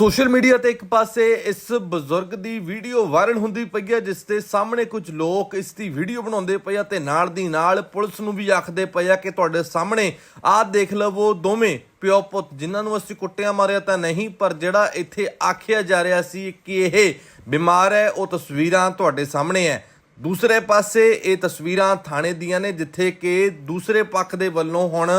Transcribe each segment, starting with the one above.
Social media ਤੇ ਇੱਕ ਪਾਸੇ ਇਸ ਬਜ਼ੁਰਗ ਦੀ ਵੀਡੀਓ ਵਾਇਰਲ ਹੁੰਦੀ ਪਈ ਹੈ, ਜਿਸ ਦੇ ਸਾਹਮਣੇ ਕੁਝ ਲੋਕ ਇਸ ਦੀ ਵੀਡੀਓ ਬਣਾਉਂਦੇ ਪਏ ਆ ਤੇ ਨਾਲ ਦੀ ਨਾਲ ਪੁਲਿਸ ਨੂੰ ਵੀ ਆਖਦੇ ਪਏ ਆ ਕਿ ਤੁਹਾਡੇ ਸਾਹਮਣੇ ਆਹ ਦੇਖ ਲਵੋ ਦੋਵੇਂ ਪਿਓ ਪੁੱਤ ਜਿਨ੍ਹਾਂ ਨੂੰ ਅਸੀਂ ਕੁੱਟਿਆ ਮਾਰਿਆ ਤਾਂ ਨਹੀਂ, ਪਰ ਜਿਹੜਾ ਇੱਥੇ ਆਖਿਆ ਜਾ ਰਿਹਾ ਸੀ ਕਿ ਇਹ ਬਿਮਾਰ ਹੈ, ਉਹ ਤਸਵੀਰਾਂ ਤੁਹਾਡੇ ਸਾਹਮਣੇ ਹੈ। ਦੂਸਰੇ ਪਾਸੇ ਇਹ ਤਸਵੀਰਾਂ ਥਾਣੇ ਦੀਆਂ ਨੇ, ਜਿੱਥੇ ਕਿ ਦੂਸਰੇ ਪੱਖ ਦੇ ਵੱਲੋਂ ਹੁਣ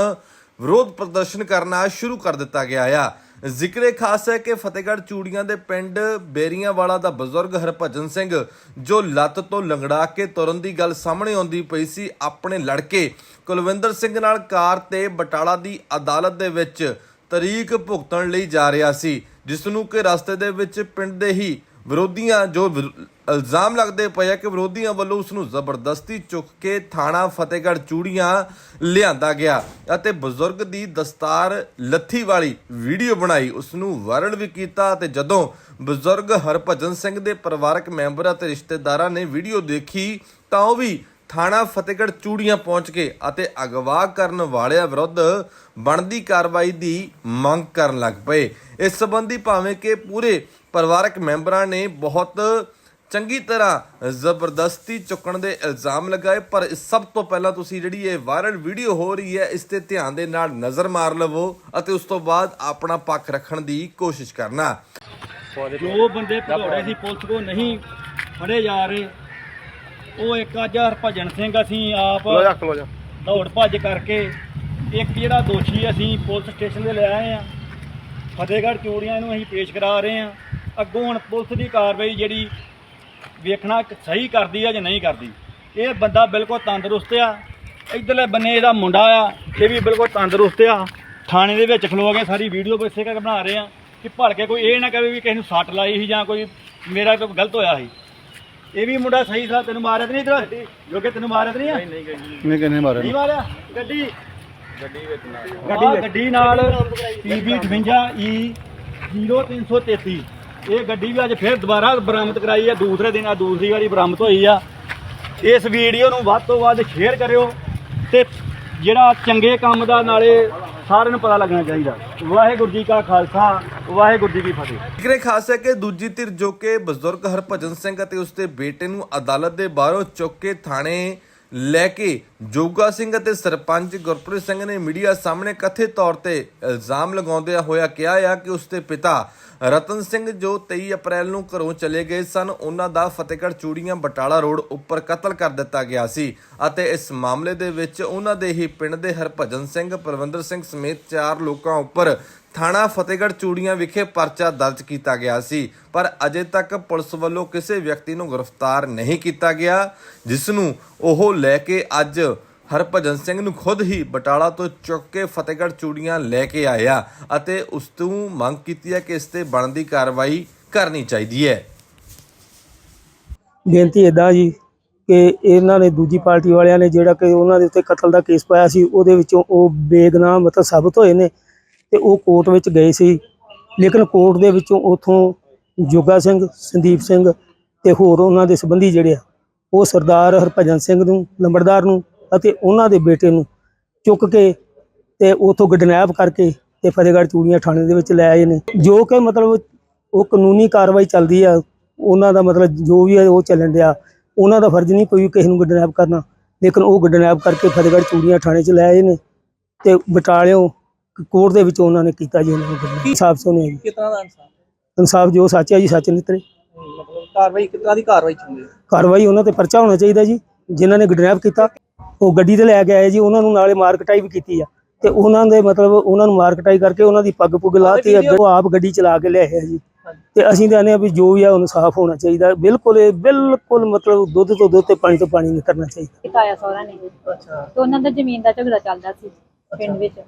ਵਿਰੋਧ ਪ੍ਰਦਰਸ਼ਨ ਕਰਨਾ ਸ਼ੁਰੂ ਕਰ ਦਿੱਤਾ ਗਿਆ ਆ। ਜ਼ਿਕਰੇ ਖਾਸ ਹੈ ਕਿ ਫਤਿਹਗੜ੍ਹ ਚੂੜੀਆਂ ਦੇ ਪਿੰਡ ਬੇਰੀਆਂ ਵਾਲਾ ਦਾ ਬਜ਼ੁਰਗ ਹਰਭਜਨ ਸਿੰਘ, ਜੋ ਲੱਤ ਤੋਂ ਲੰਗੜਾ ਕੇ ਤੁਰਨ ਦੀ ਗੱਲ ਸਾਹਮਣੇ ਆਉਂਦੀ ਪਈ ਸੀ, ਆਪਣੇ ਲੜਕੇ ਕੁਲਵਿੰਦਰ ਸਿੰਘ ਨਾਲ ਕਾਰ ਤੇ ਬਟਾਲਾ ਦੀ ਅਦਾਲਤ ਦੇ ਵਿੱਚ ਤਰੀਕ ਭੁਗਤਣ ਲਈ ਜਾ ਰਿਹਾ ਸੀ ਜਿਸ ਨੂੰ ਕਿ ਰਸਤੇ ਦੇ ਵਿੱਚ ਪਿੰਡ ਦੇ ਹੀ ਵਿਰੋਧੀਆਂ ਜੋ ਵਿਰ- ਇਲਜ਼ਾਮ ਲੱਗਦੇ ਪਏ ਆ ਕਿ ਵਿਰੋਧੀਆਂ ਵੱਲੋਂ ਉਸ ਨੂੰ ਜ਼ਬਰਦਸਤੀ ਚੁੱਕ ਕੇ ਥਾਣਾ ਫਤਿਹਗੜ੍ਹ ਚੂੜੀਆਂ ਲਿਆਂਦਾ ਗਿਆ ਅਤੇ ਬਜ਼ੁਰਗ ਦੀ ਦਸਤਾਰ ਲੱਥੀ ਵਾਲੀ ਵੀਡੀਓ ਬਣਾਈ। ਉਸ ਨੂੰ ਵਾਇਰਲ ਵੀ ਕੀਤਾ ਤੇ ਜਦੋਂ ਬਜ਼ੁਰਗ ਹਰਭਜਨ ਸਿੰਘ ਦੇ ਪਰਿਵਾਰਕ ਮੈਂਬਰ ਅਤੇ ਰਿਸ਼ਤੇਦਾਰਾਂ ਨੇ ਵੀਡੀਓ ਦੇਖੀ ਤਾਂ ਉਹ ਵੀ ਥਾਣਾ ਫਤਿਹਗੜ੍ਹ ਚੂੜੀਆਂ ਪਹੁੰਚ ਕੇ ਅਤੇ ਅਗਵਾ ਕਰਨ ਵਾਲਿਆਂ ਵਿਰੁੱਧ ਬਣਦੀ ਕਾਰਵਾਈ ਦੀ ਮੰਗ ਕਰਨ ਲੱਗ ਪਏ। ਇਸ ਸੰਬੰਧੀ ਭਾਵੇਂ ਕਿ ਪੂਰੇ ਪਰਿਵਾਰਕ ਮੈਂਬਰਾਂ ਨੇ ਬਹੁਤ ਚੰਗੀ ਤਰ੍ਹਾਂ ਜ਼ਬਰਦਸਤੀ ਚੁੱਕਣ ਦੇ ਇਲਜ਼ਾਮ ਲਗਾਏ, ਪਰ ਸਭ ਤੋਂ ਪਹਿਲਾਂ ਤੁਸੀਂ ਜਿਹੜੀ ਇਹ ਵਾਇਰਲ ਵੀਡੀਓ ਹੋ ਰਹੀ ਹੈ, ਇਸ ਤੇ ਧਿਆਨ ਦੇ ਨਾਲ ਨਜ਼ਰ ਮਾਰ ਲਵੋ ਅਤੇ ਉਸ ਤੋਂ ਬਾਅਦ ਆਪਣਾ ਪੱਖ ਰੱਖਣ ਦੀ ਕੋਸ਼ਿਸ਼ ਕਰਨਾ। ਜੋ ਬੰਦੇ ਭਗੌੜੇ ਸੀ ਪੁਲਿਸ ਕੋ ਨਹੀਂ ਫੜੇ ਜਾ ਰਹੇ ਉਹ ਇੱਕ ਅੱਜ ਹਰਭਜਨ ਸਿੰਘ ਅਸੀਂ ਆਪ ਖਲੋ ਜਾ ਖਲੋ ਜਾ। ਦੌੜ ਭੱਜ ਕਰਕੇ ਇੱਕ ਜਿਹੜਾ ਦੋਸ਼ੀ ਅਸੀਂ ਪੁਲਿਸ ਸਟੇਸ਼ਨ ਤੇ ਲੈ ਆਏ ਆ। ਫਤਿਹਗੜ੍ਹ ਚੂੜੀਆਂ ਨੂੰ ਅਸੀਂ ਪੇਸ਼ ਕਰਾ ਰਹੇ ਆ। ਅੱਗੋਂ ਹੁਣ ਪੁਲਿਸ ਦੀ ਕਾਰਵਾਈ ਜਿਹੜੀ ਵੇਖਣਾ ਸਹੀ ਕਰਦੀ ਆ ਜਾਂ ਨਹੀਂ ਕਰਦੀ। ਇਹ ਬੰਦਾ ਬਿਲਕੁਲ ਤੰਦਰੁਸਤ ਆ। ਇਧਰਲੇ ਬੰਨੇ ਇਹਦਾ ਮੁੰਡਾ ਆ ਇਹ ਵੀ ਬਿਲਕੁਲ ਤੰਦਰੁਸਤ ਆ। ਥਾਣੇ ਦੇ ਵਿੱਚ ਖਲੋ ਕੇ ਸਾਰੀ ਵੀਡੀਓ ਇਸੇ ਕਰਕੇ ਬਣਾ ਰਹੇ ਆ ਕਿ ਭੜ ਕੇ ਕੋਈ ਇਹ ਨਾ ਕਹੇ ਵੀ ਕਿਸੇ ਨੂੰ ਸੱਟ ਲਾਈ ਸੀ ਜਾਂ ਕੋਈ ਮੇਰਾ ਕੋਈ ਗਲਤ ਹੋਇਆ ਸੀ। ਇਹ ਵੀ ਮੁੰਡਾ ਸਹੀ ਸਾ ਤੈਨੂੰ ਮਾਰਿਆ ਤੇ ਨਹੀਂ ਇਧਰ ਜੋ ਕਿ ਤੈਨੂੰ ਮਾਰਿਆ ਤੇ ਨਹੀਂ ਆ? ਨਹੀਂ ਨਹੀਂ ਕਿੰਨੇ ਮਾਰੇ ਨਹੀਂ ਮਾਰਿਆ? ਗੱਡੀ? ਗੱਡੀ ਵਿੱਚ ਨਾਲ। ਗੱਡੀ ਨਾਲ PB 58 E 0333 ਇਹ ਗੱਡੀ ਵੀ ਅੱਜ ਫਿਰ ਦੁਬਾਰਾ ਬਰਾਮਦ ਕਰਾਈ ਹੈ ਦੂਸਰੇ ਦਿਨ ਆ ਦੂਸਰੀ ਵਾਰੀ ਬਰਾਮਦ ਹੋਈ ਆ। ਇਸ ਵੀਡੀਓ ਨੂੰ ਵੱਧ ਤੋਂ ਵੱਧ ਸ਼ੇਅਰ ਕਰਿਓ ਤੇ ਜਿਹੜਾ ਚੰਗੇ ਕੰਮ ਦਾ ਨਾਲੇ ਸਾਰਿਆਂ ਨੂੰ ਪਤਾ ਲੱਗਣਾ ਚਾਹੀਦਾ। ਵਾਹਿਗੁਰੂ ਜੀ ਕਾ ਖਾਲਸਾ, ਵਾਹਿਗੁਰੂ ਜੀ ਕੀ ਫਤਿਹ। ਜ਼ਿਕਰੇ ਖਾਸ ਹੈ ਕਿ ਦੂਜੀ ਧਿਰ ਜੋ ਕਿ ਬਜ਼ੁਰਗ ਹਰਭਜਨ ਸਿੰਘ ਅਤੇ ਉਸਦੇ ਬੇਟੇ ਨੂੰ ਅਦਾਲਤ ਦੇ ਬਾਹਰੋਂ ਚੁੱਕ ਕੇ ਥਾਣੇ ਲੈ ਕੇ ਜੋਗਾ ਸਿੰਘ ਅਤੇ ਸਰਪੰਚ ਗੁਰਪ੍ਰੀਤ ਸਿੰਘ ਨੇ ਮੀਡੀਆ ਸਾਹਮਣੇ ਕਥਿਤ ਤੌਰ ਤੇ ਇਲਜ਼ਾਮ ਲਗਾਉਂਦਿਆਂ ਹੋਇਆ ਕਿਹਾ ਆ ਕਿ ਉਸ ਦੇ ਪਿਤਾ ਰਤਨ ਸਿੰਘ ਜੋ 23 ਅਪ੍ਰੈਲ ਨੂੰ ਘਰੋਂ ਚਲੇ ਗਏ ਸਨ, ਉਹਨਾਂ ਦਾ ਫਤਿਹਗੜ੍ਹ ਚੂੜੀਆਂ ਬਟਾਲਾ ਰੋਡ ਉੱਪਰ ਕਤਲ ਕਰ ਦਿੱਤਾ ਗਿਆ ਸੀ ਅਤੇ ਇਸ ਮਾਮਲੇ ਦੇ ਵਿੱਚ ਉਹਨਾਂ ਦੇ ਹੀ ਪਿੰਡ ਦੇ ਹਰਭਜਨ ਸਿੰਘ, ਪਰਵਿੰਦਰ ਸਿੰਘ ਸਮੇਤ ਚਾਰ ਲੋਕਾਂ ਉੱਪਰ ਥਾਣਾ ਫਤਿਹਗੜ੍ਹ ਚੂੜੀਆਂ ਵਿਖੇ ਪਰਚਾ ਦਰਜ ਕੀਤਾ ਗਿਆ ਸੀ, ਪਰ ਅਜੇ ਤੱਕ ਪੁਲਿਸ ਵੱਲੋਂ ਕਿਸੇ ਵਿਅਕਤੀ ਨੂੰ ਗ੍ਰਿਫਤਾਰ ਨਹੀਂ ਕੀਤਾ ਗਿਆ, ਜਿਸ ਨੂੰ ਉਹ ਲੈ ਕੇ ਅੱਜ ਹਰਭਜਨ ਸਿੰਘ ਨੂੰ ਖੁਦ ਹੀ ਬਟਾਲਾ ਤੋਂ ਚੁੱਕ ਕੇ ਫਤਿਹਗੜ੍ਹ ਚੂੜੀਆਂ ਲੈ ਕੇ ਆਇਆ ਅਤੇ ਉਸ ਤੋਂ ਮੰਗ ਕੀਤੀ ਹੈ ਕਿ ਇਸ ਤੇ ਬਣਦੀ ਕਾਰਵਾਈ ਕਰਨੀ ਚਾਹੀਦੀ ਹੈ। ਬੇਨਤੀ ਇਦਾਂ ਜੀ ਕਿ ਇਹਨਾਂ ਨੇ ਦੂਜੀ ਪਾਰਟੀ ਵਾਲਿਆਂ ਨੇ ਜਿਹੜਾ ਕਿ ਉਹਨਾਂ ਦੇ ਉੱਤੇ ਕਤਲ ਦਾ ਕੇਸ ਪਾਇਆ ਸੀ, ਉਹਦੇ ਵਿੱਚੋਂ ਉਹ ਬੇਗਨਾਹ ਮਤਲਬ ਸਾਬਤ ਹੋਏ ਨੇ। ਤੇ ਉਹ ਕੋਰਟ ਵਿੱਚ ਗਏ ਸੀ। ਲੇਕਿਨ ਕੋਰਟ ਦੇ ਵਿੱਚੋਂ ਉਥੋਂ ਜੋਗਾ ਸਿੰਘ, ਸੰਦੀਪ ਸਿੰਘ ਤੇ ਹੋਰ ਉਹਨਾਂ ਦੇ ਸੰਬੰਧੀ ਜਿਹੜੇ ਆ, ਉਹ ਸਰਦਾਰ ਹਰਭਜਨ ਸਿੰਘ ਨੂੰ, ਲੰਬੜਦਾਰ ਨੂੰ ਅਤੇ ਉਹਨਾਂ ਦੇ ਬੇਟੇ ਨੂੰ ਚੁੱਕ ਕੇ ਤੇ ਉਥੋਂ ਗਡਨੈਪ ਕਰਕੇ ਤੇ ਫਤਿਹਗੜ੍ਹ ਚੂੜੀਆਂ ਥਾਣੇ ਦੇ ਵਿੱਚ ਲੈ ਆਏ ਨੇ। ਜੋ ਕਿ ਮਤਲਬ ਉਹ ਕਾਨੂੰਨੀ ਕਾਰਵਾਈ ਚੱਲਦੀ ਆ, ਉਹਨਾਂ ਦਾ ਮਤਲਬ ਜੋ ਵੀ ਹੈ ਉਹ ਚੱਲਣ ਡਿਆ। ਉਹਨਾਂ ਦਾ ਫਰਜ਼ ਨਹੀਂ ਕੋਈ ਕਿਸੇ ਨੂੰ ਗਡਨੈਪ ਕਰਨਾ। ਲੇਕਿਨ ਉਹ ਗਡਨੈਪ ਕਰਕੇ ਫਤਿਹਗੜ੍ਹ ਚੂੜੀਆਂ ਥਾਣੇ 'ਚ ਲੈ ਆਏ ਨੇ ਤੇ ਬਟਾਲਿਓ ਕੋਰਟ ਦੇ ਵਿੱਚ ਉਹਨਾਂ ਨੇ ਕੀਤਾ ਜੀ ਉਹਨਾਂ ਨੂੰ। ਇਨਸਾਫ ਸੋਨੇ ਜੀ। ਕਿਤਨਾ ਦਾ ਇਨਸਾਨ ਇਨਸਾਫ ਜੋ ਸੱਚ ਹੈ ਜੀ ਸੱਚ ਨਿਤਰੇ। ਮਤਲਬ ਕਾਰਵਾਈ ਕਿਤਨਾ ਦੀ ਕਾਰਵਾਈ ਚਾਹੁੰਦੇ ਕਾਰਵਾਈ ਉਹਨਾਂ ਤੇ ਪਰਚਾ ਹੋਣਾ ਚਾਹੀਦਾ ਜੀ ਜਿਨ੍ਹਾਂ ਨੇ ਗਡਨੈਪ ਕੀਤਾ। ਉਹ ਗੱਡੀ ਤੇ ਲੈ ਕੇ ਆਏ ਜੀ ਉਹਨਾਂ ਨੂੰ ਨਾਲੇ ਮਾਰਕਟਾਈ ਵੀ ਕੀਤੀ ਆ। ਤੇ ਉਹਨਾਂ ਦੇ ਮਤਲਬ ਉਹਨਾਂ ਨੂੰ ਮਾਰਕਟਾਈ ਕਰਕੇ ਉਹਨਾਂ ਦੀ ਪੱਗ ਪੁੱਗ ਲਾਤੀ ਅੱਗੇ। ਉਹ ਆਪ ਗੱਡੀ ਚਲਾ ਕੇ ਲਿਆਏ ਆ ਜੀ। ਤੇ ਅਸੀਂ ਤਾਂ ਆਨੇ ਆ ਵੀ ਜੋ ਵੀ ਆ ਉਹਨੂੰ ਸਾਫ਼ ਹੋਣਾ ਚਾਹੀਦਾ। ਬਿਲਕੁਲ ਇਹ ਬਿਲਕੁਲ ਮਤਲਬ ਦੁੱਧ ਤੋਂ ਦੁੱਧ ਤੇ ਪਾਣੀ ਤੋਂ ਪਾਣੀ ਨਹੀਂ ਕਰਨਾ ਚਾਹੀਦਾ। ਤਾਇਆ ਸਹੁਰਾ ਨੇ। ਅੱਛਾ। ਤੇ ਉਹਨਾਂ ਦਾ ਜ਼ਮੀਨ ਦਾ ਝਗੜਾ ਚੱਲਦਾ ਸੀ ਪਿੰਡ ਵਿੱਚ।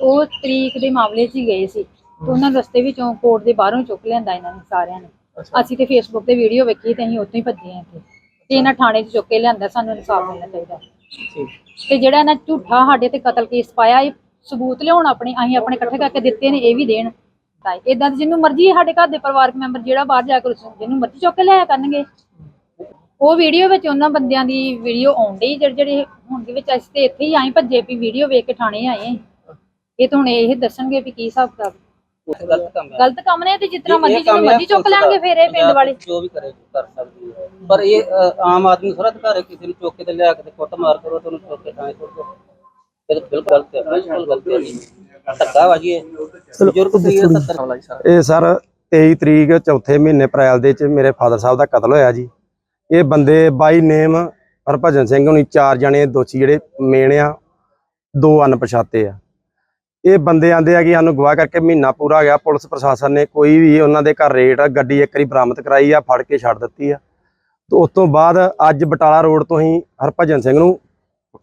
ਉਹ ਤਰੀਕ ਦੇ ਮਾਮਲੇ 'ਚ ਹੀ ਗਏ ਸੀ ਤੇ ਉਹਨਾਂ ਨੂੰ ਰਸਤੇ ਵਿੱਚੋਂ ਕੋਰਟ ਦੇ ਬਾਹਰੋਂ ਚੁੱਕ ਲਿਆਂਦਾ ਇਹਨਾਂ ਨੇ ਸਾਰਿਆਂ ਨੇ। ਅਸੀਂ ਤੇ ਫੇਸਬੁੱਕ ਤੇ ਵੀਡੀਓ ਵੇਖੀ ਤੇ ਅਸੀਂ ਉੱਥੋਂ ਹੀ ਭੱਜੇ ਆ ਇੱਥੇ। ਤੇ ਇਹਨਾਂ ਥਾਣੇ 'ਚ ਚੁੱਕ ਕੇ ਲਿਆਂਦਾ ਸਾਨੂੰ ਇਨਸਾਫ ਮਿਲਣਾ ਚਾਹੀਦਾ। ਠੀਕ। ਤੇ ਜਿਹੜਾ ਇਹਨਾਂ ਝੂਠਾ ਸਾਡੇ ਤੇ ਕਤਲ ਕੇਸ ਪਾਇਆ ਇਹ ਸਬੂਤ ਲਿਆਉਣ ਆਪਣੇ ਅਸੀਂ ਆਪਣੇ ਇਕੱਠੇ ਕਰਕੇ ਦਿੱਤੇ ਨੇ ਇਹ ਵੀ ਦੇਣ ਤਾਂ ਇਦਾਂ ਜਿਹਨੂੰ ਮਰਜ਼ੀ ਸਾਡੇ ਘਰ ਦੇ ਪਰਿਵਾਰਕ ਮੈਂਬਰ ਜਿਹੜਾ ਬਾਹਰ ਜਾ ਕੇ ਜਿਹਨੂੰ ਮਰਜ਼ੀ ਚੁੱਕ ਕੇ ਲਿਆਇਆ ਕਰਨਗੇ। ਉਹ ਵੀਡੀਓ ਵਿੱਚ ਉਹਨਾਂ ਬੰਦਿਆਂ ਦੀ ਵੀਡੀਓ ਆਉਂਦੀ ਜਿਹੜੇ ਜਿਹੜੇ ਹੁਣ ਦੇ ਵਿੱਚ ਅਸੀਂ ਤੇ ਇੱਥੇ ਹੀ ਆਏ ਭੱਜੇ ਵੀ ਵੀਡੀਓ ਵੇਖ ਕੇ ਥਾਣੇ ਆਏ ਇਹ ਤਾਂ ਹੁਣ ਇਹ ਦੱਸਣਗੇ ਵੀ ਕੀ ਹਿਸਾਬ ਕਿਤਾਬ। ਗਲਤ ਕੰਮ ਹੈ। ਗਲਤ ਕੰਮ ਨੇ ਤੇ ਇਹ- ਮਰਜ਼ੀ ਜਿਹਨੂੰ ਮਰਜ਼ੀ ਚੁੱਕ ਲੈਣਗੇ। ਫੇਰ ਇਹ ਪਿੰਡ ਵਾਲੇ। ਜੋ ਵੀ ਕਰੇ ਕਰ ਸਕਦੀ ਹੈ। ਪਰ ਇਹ ਅ, ਆਮ ਆਦਮੀ ਥੋੜਾ ਅਧਿਕਾਰ ਹੈ ਕਿਸੇ ਨੂੰ ਚੁੱਕ ਕੇ ਤੇ ਲਿਆ ਕੇ ਤੇ ਕੁੱਟ ਮਾਰ ਕਰੋ ਤੇ ਉਹਨੂੰ ਚੁੱਕ ਕੇ ਥਾਣੇ ਸੁੱਟ ਦਿਓ। ਇਹ ਤਾਂ ਬਿਲਕੁਲ ਗਲਤ ਹੈ ਬਿਲਕੁਲ ਗਲਤ ਹੈ ਜੀ। ਧੱਕਾ ਵਾ ਜੀ ਇਹ ਬਜ਼ੁਰਗ ਸੀ 70 ਵਾਲਾ ਜੀ ਸਰ। ਇਹ ਸਰ 23 ਤਰੀਕ ਚੌਥੇ ਮਹੀਨੇ ਅਪ੍ਰੈਲ ਦੇ ਚ ਮੇਰੇ ਫਾਦਰ ਸਾਹਿਬ ਦਾ ਕਤਲ ਹੋਇਆ ਜੀ। ਇਹ ਬੰਦੇ ਬਾਈ ਨੇਮ ਹਰਭਜਨ ਸਿੰਘ ਹੁਣੀ ਚਾਰ ਜਣੇ ਦੋਸ਼ੀ ਜਿਹੜੇ ਮੇਨ ਆ ਦੋ ਅਣਪਛਾਤੇ ਆ। ਇਹ ਬੰਦੇ ਆਂਦੇ ਆ ਕਿ ਸਾਨੂੰ ਗਵਾਹ ਕਰਕੇ ਮਹੀਨਾ ਪੂਰਾ ਹੋ ਗਿਆ, ਪੁਲਿਸ ਪ੍ਰਸ਼ਾਸਨ ਨੇ ਕੋਈ ਵੀ ਉਹਨਾਂ ਦੇ ਘਰ ਰੇਟ ਗੱਡੀ ਇੱਕ ਵਾਰੀ ਬਰਾਮਦ ਕਰਾਈ ਆ, ਫੜ ਕੇ ਛੱਡ ਦਿੱਤੀ ਆ। ਤੇ ਉਸ ਤੋਂ ਬਾਅਦ ਅੱਜ ਬਟਾਲਾ ਰੋਡ ਤੋਂ ਹੀ ਹਰਭਜਨ ਸਿੰਘ ਨੂੰ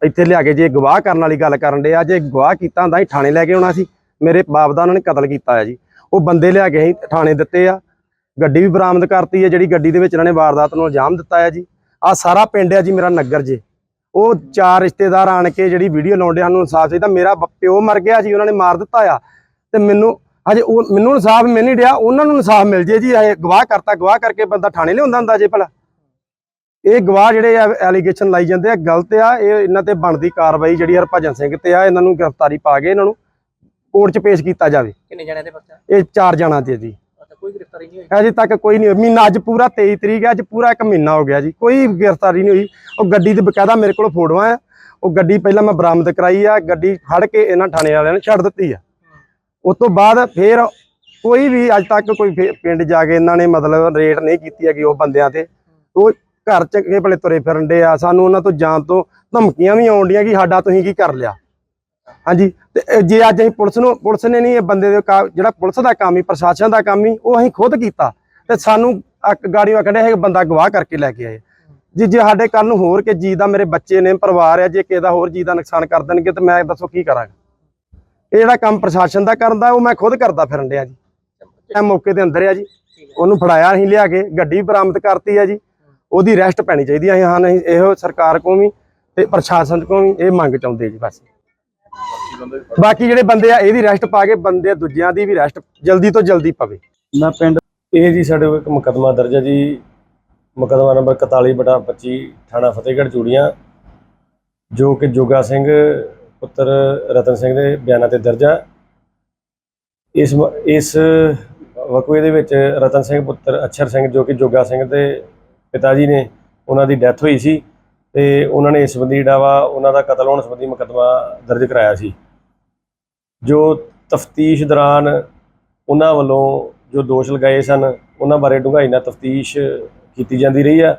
ਇੱਥੇ ਲਿਆ ਕੇ ਜੇ ਗਵਾਹ ਕਰਨ ਵਾਲੀ ਗੱਲ ਕਰਨ ਦੇ ਆ, ਜੇ ਗਵਾਹ ਕੀਤਾ ਹੁੰਦਾ ਹੀ ਥਾਣੇ ਲੈ ਕੇ ਆਉਣਾ ਸੀ। ਮੇਰੇ ਬਾਪ ਦਾ ਉਹਨਾਂ ਨੇ ਕਤਲ ਕੀਤਾ ਹੈ ਜੀ। ਉਹ ਬੰਦੇ ਲਿਆ ਕੇ ਅਸੀਂ ਥਾਣੇ ਦਿੱਤੇ ਆ। ਗੱਡੀ ਵੀ ਬਰਾਮਦ ਕਰਤੀ ਆ, ਜਿਹੜੀ ਗੱਡੀ ਦੇ ਵਿੱਚ ਇਹਨਾਂ ਨੇ ਵਾਰਦਾਤ ਨੂੰ ਇਲਜ਼ਾਮ ਦਿੱਤਾ ਹੈ ਜੀ। ਆ ਸਾਰਾ ਪਿੰਡ ਆ ਜੀ, ਮੇਰਾ ਨਗਰ ਜੇ। ਉਹ ਚਾਰ ਰਿਸ਼ਤੇਦਾਰ ਆਣ ਕੇ ਜਿਹੜੀ ਵੀਡੀਓ ਲਾਉਂਦੇ ਸਾਨੂੰ ਇਨਸਾਫ ਚਾਹੀਦਾ। ਮੇਰਾ ਪਿਓ ਮਰ ਗਿਆ ਜੀ ਉਹਨਾਂ ਨੇ ਮਾਰ ਦਿੱਤਾ ਆ। ਤੇ ਮੈਨੂੰ ਹਜੇ ਉਹ ਮੈਨੂੰ ਇਨਸਾਫ ਮਿਲ ਨਹੀਂ ਰਿਹਾ ਉਹਨਾਂ ਨੂੰ ਇਨਸਾਫ ਮਿਲ ਜੇ ਜੀ ਇਹ ਗਵਾਹ ਕਰਤਾ ਗਵਾਹ ਕਰਕੇ ਬੰਦਾ ਥਾਣੇ ਲਿਆਉਂਦਾ ਹੁੰਦਾ ਜੇ ਭਲਾ। ਇਹ ਗਵਾਹ ਜਿਹੜੇ ਆ ਐਲੀਗੇਸ਼ਨ ਲਾਈ ਜਾਂਦੇ ਆ ਗਲਤ ਆ ਇਹ ਇਹਨਾਂ ਤੇ ਬਣਦੀ ਕਾਰਵਾਈ ਜਿਹੜੀ ਹਰਭਜਨ ਸਿੰਘ ਤੇ ਆ ਇਹਨਾਂ ਨੂੰ ਗ੍ਰਿਫਤਾਰੀ ਪਾ ਕੇ ਇਹਨਾਂ ਨੂੰ ਕੋਰਟ 'ਚ ਪੇਸ਼ ਕੀਤਾ ਜਾਵੇ। ਕਿੰਨੇ ਜਣੇ ਦੇ ਬੱਚਾ ਇਹ ਚਾਰ ਜਣਾ ਤੇ ਜੀ। ਕੋਈ ਗ੍ਰਿਫਤਾਰੀ ਨਹੀਂ ਹੋਈ? ਅਜੇ ਤੱਕ ਕੋਈ ਨਹੀਂ। ਮਹੀਨਾ ਅੱਜ ਪੂਰਾ 23 ਤਰੀਕ ਹੈ ਅੱਜ ਪੂਰਾ ਇੱਕ ਮਹੀਨਾ ਹੋ ਗਿਆ ਜੀ। ਕੋਈ ਗ੍ਰਿਫਤਾਰੀ ਨਹੀਂ ਹੋਈ। ਉਹ ਗੱਡੀ ਤੇ ਬਕਾਇਦਾ ਮੇਰੇ ਕੋਲ ਫੋਟੋਆਂ ਆ। ਉਹ ਗੱਡੀ ਪਹਿਲਾਂ ਮੈਂ ਬਰਾਮਦ ਕਰਾਈ ਆ। ਗੱਡੀ ਫੜ ਕੇ ਇਹਨਾਂ ਥਾਣੇ ਵਾਲਿਆਂ ਨੇ ਛੱਡ ਦਿੱਤੀ ਆ। ਉਸ ਤੋਂ ਬਾਅਦ ਫੇਰ ਕੋਈ ਵੀ ਅੱਜ ਤੱਕ ਕੋਈ ਪਿੰਡ ਜਾ ਕੇ ਇਹਨਾਂ ਨੇ ਮਤਲਬ ਰੇਟ ਨਹੀਂ ਕੀਤੀ ਹੈਗੀ ਉਹ ਬੰਦਿਆਂ ਤੇ। ਉਹ ਘਰ ਚ ਕੇ ਭਲੇ ਤੁਰੇ ਫਿਰਨ ਦੇ ਆ। ਸਾਨੂੰ ਉਹਨਾਂ ਤੋਂ ਜਾਣ ਤੋਂ ਧਮਕੀਆਂ ਵੀ ਆਉਣ ਡੀਆਂ ਕਿ ਸਾਡਾ ਤੁਸੀਂ ਕੀ ਕਰ ਲਿਆ? ਹਾਂਜੀ, ਤੇ ਜੇ ਅੱਜ ਅਸੀਂ ਪੁਲਿਸ ਨੂੰ, ਪੁਲਿਸ ਨੇ ਨਹੀਂ ਇਹ ਬੰਦੇ ਦੇ ਜਿਹੜਾ ਪੁਲਿਸ ਦਾ ਕੰਮ ਹੀ, ਪ੍ਰਸ਼ਾਸਨ ਦਾ ਕੰਮ ਹੀ, ਉਹ ਅਸੀਂ ਖੁਦ ਕੀਤਾ। ਤੇ ਸਾਨੂੰ ਅੱਕ ਗਾੜੀਆਂ ਕੱਢਿਆ ਇਹ ਬੰਦਾ ਗਵਾਹ ਕਰਕੇ ਲੈ ਕੇ ਆਏ। ਜੀ, ਜੇ ਸਾਡੇ ਕੱਲ ਨੂੰ ਹੋਰ ਕਿ ਜੀ ਦਾ ਮੇਰੇ ਬੱਚੇ ਨੇ, ਪਰਿਵਾਰ ਆ ਜੇ ਕਿਸੇ ਦਾ ਹੋਰ ਜੀ ਦਾ ਨੁਕਸਾਨ ਕਰ ਦੇਣਗੇ, ਤੇ ਮੈਂ ਦੱਸੋ ਕੀ ਕਰਾਂਗਾ? ਇਹ ਜਿਹੜਾ ਕੰਮ ਪ੍ਰਸ਼ਾਸਨ ਦਾ ਕਰਨ ਦਾ, ਉਹ ਮੈਂ ਖੁਦ ਕਰਦਾ ਫਿਰਨ ਡਿਆ ਜੀ। ਇਹ ਮੌਕੇ ਦੇ ਅੰਦਰ ਆ ਜੀ। ਉਹਨੂੰ ਫੜਾਇਆ, ਅਸੀਂ ਲਿਆ ਕੇ, ਗੱਡੀ ਬਰਾਮਦ ਕਰਤੀ ਆ ਜੀ। ਉਹਦੀ ਰੈਸਟ ਪੈਣੀ ਚਾਹੀਦੀ ਆ ਹਾਂ, ਨਹੀਂ, ਇਹੋ ਸਰਕਾਰ ਕੋਲ ਵੀ ਤੇ ਪ੍ਰਸ਼ਾਸਨ ਕੋਲ ਵੀ ਇਹ ਮੰਗ ਚਾਹੁੰਦੇ ਜੀ, ਬਸ। ਬਾਕੀ ਜਿਹੜੇ ਬੰਦੇ ਆ, ਇਹਦੀ ਰੈਸਟ ਪਾ ਕੇ ਬੰਦੇ ਦੂਜਿਆਂ ਦੀ ਵੀ ਰੈਸਟ ਜਲਦੀ ਤੋਂ ਜਲਦੀ ਪਵੇ। ਮੈਂ ਪਿੰਡ, ਇਹ ਜੀ ਸਾਡੇ ਕੋਲ ਇੱਕ ਮੁਕੱਦਮਾ ਦਰਜ ਹੈ ਜੀ। ਮੁਕੱਦਮਾ ਨੰਬਰ 41 ਬਟਾ 25 ਥਾਣਾ ਫਤਿਹਗੜ੍ਹ ਚੂੜੀਆਂ, ਜੋ ਕਿ ਜੋਗਾ ਸਿੰਘ, ਪੁੱਤਰ ਰਤਨ ਸਿੰਘ ਦੇ ਬਿਆਨਾਂ ਤੇ ਦਰਜ ਹੈ ਇਸ ਮ- ਇਸ ਵਕੂਏ ਦੇ ਵਿੱਚ ਰਤਨ ਸਿੰਘ, ਪੁੱਤਰ ਅਛਰ ਸਿੰਘ, ਜੋ ਕਿ ਜੋਗਾ ਸਿੰਘ ਦੇ ਪਿਤਾ ਜੀ ਨੇ, ਉਹਨਾਂ ਦੀ ਡੈਥ ਹੋਈ ਸੀ। ਤੇ ਉਹਨਾਂ ਨੇ ਇਸ ਸੰਬੰਧੀ ਜਿਹੜਾ ਵਾ, ਉਹਨਾਂ ਦਾ ਕਤਲ ਹੋਣ ਸੰਬੰਧੀ ਮੁਕੱਦਮਾ ਦਰਜ ਕਰਾਇਆ ਸੀ। ਜੋ ਤਫਤੀਸ਼ ਦੌਰਾਨ ਉਹਨਾਂ ਵੱਲੋਂ ਜੋ ਦੋਸ਼ ਲਗਾਏ ਸਨ, ਉਹਨਾਂ ਬਾਰੇ ਡੂੰਘਾਈ ਨਾਲ ਤਫਤੀਸ਼ ਕੀਤੀ ਜਾਂਦੀ ਰਹੀ ਆ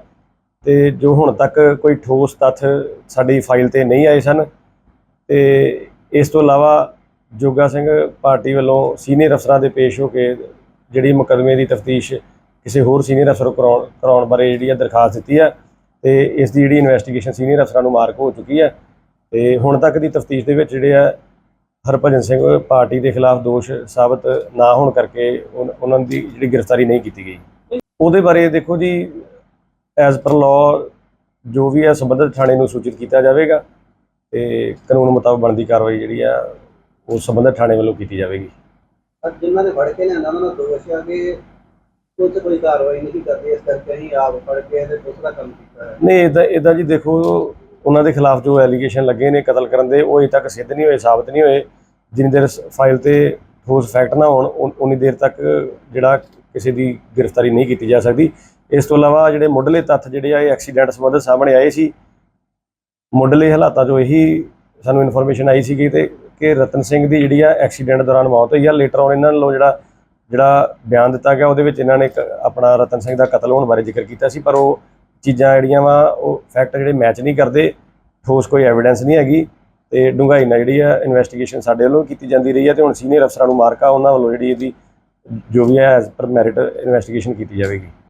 ਤੇ ਜੋ ਹੁਣ ਤੱਕ ਕੋਈ ਠੋਸ ਤੱਥ ਸਾਡੀ ਫਾਈਲ ਤੇ ਨਹੀਂ ਆਏ ਸਨ ਤੇ ਇਸ ਤੋਂ ਇਲਾਵਾ ਜੋਗਾ ਸਿੰਘ ਪਾਰਟੀ ਵੱਲੋਂ ਸੀਨੀਅਰ ਅਫਸਰਾਂ ਦੇ ਪੇਸ਼ ਹੋ ਕੇ ਜਿਹੜੀ ਮੁਕੱਦਮੇ ਦੀ ਤਫਤੀਸ਼ ਕਿਸੇ ਹੋਰ ਸੀਨੀਅਰ ਅਫਸਰ ਨੂੰ ਕਰਾਉਣ ਕਰਾਉਣ ਬਾਰੇ ਜਿਹੜੀ ਆ ਦਰਖਾਸਤ ਦਿੱਤੀ ਆ। ਤੇ ਇਸ ਦੀ ਜਿਹੜੀ ਇਨਵੈਸਟੀਗੇਸ਼ਨ ਸੀਨੀਅਰ ਅਫਸਰਾਂ ਨੂੰ ਮਾਰਕ ਹੋ ਚੁੱਕੀ ਹੈ। ਤੇ ਹੁਣ ਤੱਕ ਦੀ ਤਫਤੀਸ਼ ਦੇ ਵਿੱਚ ਜਿਹੜੇ ਆ, ਹਰਭਜਨ ਸਿੰਘ ਪਾਰਟੀ ਦੇ ਖਿਲਾਫ ਦੋਸ਼ ਸਾਬਤ ਨਾ ਹੋਣ ਕਰਕੇ ਉਹਨਾਂ ਦੀ ਜਿਹੜੀ ਗ੍ਰਿਫਤਾਰੀ ਨਹੀਂ ਕੀਤੀ ਗਈ। ਉਹਦੇ ਬਾਰੇ ਦੇਖੋ ਜੀ ਐਜ਼ ਪਰ ਲਾਅ ਜੋ ਵੀ ਹੈ ਸੰਬੰਧਿਤ ਥਾਣੇ ਨੂੰ ਸੂਚਿਤ ਕੀਤਾ ਜਾਵੇਗਾ ਤੇ ਕਾਨੂੰਨ ਮੁਤਾਬਕ ਬਣਦੀ ਕਾਰਵਾਈ ਜਿਹੜੀ ਆ, ਉਹ ਸੰਬੰਧਿਤ ਥਾਣੇ ਵੱਲੋਂ ਕੀਤੀ ਜਾਵੇਗੀ। ਜਿਨ੍ਹਾਂ ਨੇ ਫੜ ਕੇ ਲਿਆਂਦਾ, ਉਹਨਾਂ ਨੂੰ ਦੋਸ਼ ਆ ਕਿ ਪੁਲਿਸ ਕੋਈ ਕਾਰਵਾਈ ਨਹੀਂ ਕਰਦੀ, ਇਸ ਕਰਕੇ ਅਸੀਂ ਆਪ ਫੜ ਕੇ ਤੇ ਪੁਲਿਸ ਕੰਮ ਕੀਤਾ ਹੈ ਨਹੀਂ ਇਦਾਂ ਇਦਾਂ ਜੀ ਦੇਖੋ, ਉਹਨਾਂ ਦੇ ਖਿਲਾਫ ਜੋ ਐਲੀਗੇਸ਼ਨ ਲੱਗੇ ਨੇ ਕਤਲ ਕਰਨ ਦੇ, ਉਹ ਅਜੇ ਤੱਕ ਸਿੱਧ ਨਹੀਂ ਹੋਏ, ਸਾਬਤ ਨਹੀਂ ਹੋਏ। ਜਿੰਨੀ ਦੇਰ ਫਾਈਲ ਤੇ ਠੋਸ ਫੈਕਟ ਨਾ ਹੋਣ, ਉਨੀ ਦੇਰ ਤੱਕ ਜਿਹੜਾ ਕਿਸੇ ਦੀ ਗ੍ਰਿਫਤਾਰੀ ਨਹੀਂ ਕੀਤੀ ਜਾ ਸਕਦੀ। ਇਸ ਤੋਂ ਇਲਾਵਾ ਜਿਹੜੇ ਮੁੱਢਲੇ ਤੱਥ ਜਿਹੜੇ ਆ, ਇਹ ਐਕਸੀਡੈਂਟ ਸੰਬੰਧਿਤ ਸਾਹਮਣੇ ਆਏ ਸੀ। ਮੁੱਢਲੇ ਹਾਲਾਤਾਂ 'ਚੋਂ ਇਹੀ ਸਾਨੂੰ ਇਨਫੋਰਮੇਸ਼ਨ ਆਈ ਸੀਗੀ ਤੇ ਕਿ ਰਤਨ ਸਿੰਘ ਦੀ ਜਿਹੜੀ ਆ ਐਕਸੀਡੈਂਟ ਦੌਰਾਨ ਮੌਤ ਹੋਈ ਆ। ਲੇਟਰ ਔਨ ਇਹਨਾਂ ਵੱਲੋਂ ਜਿਹੜਾ ਜਿਹੜਾ ਬਿਆਨ ਦਿੱਤਾ ਗਿਆ, ਉਹਦੇ ਵਿੱਚ ਇਹਨਾਂ ਨੇ ਇੱਕ ਆਪਣਾ ਰਤਨ ਸਿੰਘ ਦਾ ਕਤਲ ਹੋਣ ਬਾਰੇ ਜ਼ਿਕਰ ਕੀਤਾ ਸੀ, ਪਰ ਉਹ ਚੀਜ਼ਾਂ ਜਿਹੜੀਆਂ ਵਾ, ਉਹ ਫੈਕਟ ਜਿਹੜੇ ਮੈਚ ਨਹੀਂ ਕਰਦੇ, ਠੋਸ ਕੋਈ ਐਵੀਡੈਂਸ ਨਹੀਂ ਹੈਗੀ ਤੇ ਡੂੰਘਾਈ ਨਾਲ ਜਿਹੜੀ ਆ ਇਨਵੈਸਟੀਗੇਸ਼ਨ ਸਾਡੇ ਵੱਲੋਂ ਕੀਤੀ ਜਾਂਦੀ ਰਹੀ ਹੈ ਤੇ ਹੁਣ ਸੀਨੀਅਰ ਅਫਸਰਾਂ ਨੂੰ ਮਾਰਕਾ ਉਹਨਾਂ ਵੱਲੋਂ ਜਿਹੜੀ ਇਹਦੀ ਜੋ ਵੀ ਹੈ ਐਜ਼ ਪਰ ਮੈਰਿਟ ਇਨਵੈਸਟੀਗੇਸ਼ਨ ਕੀਤੀ ਜਾਵੇਗੀ।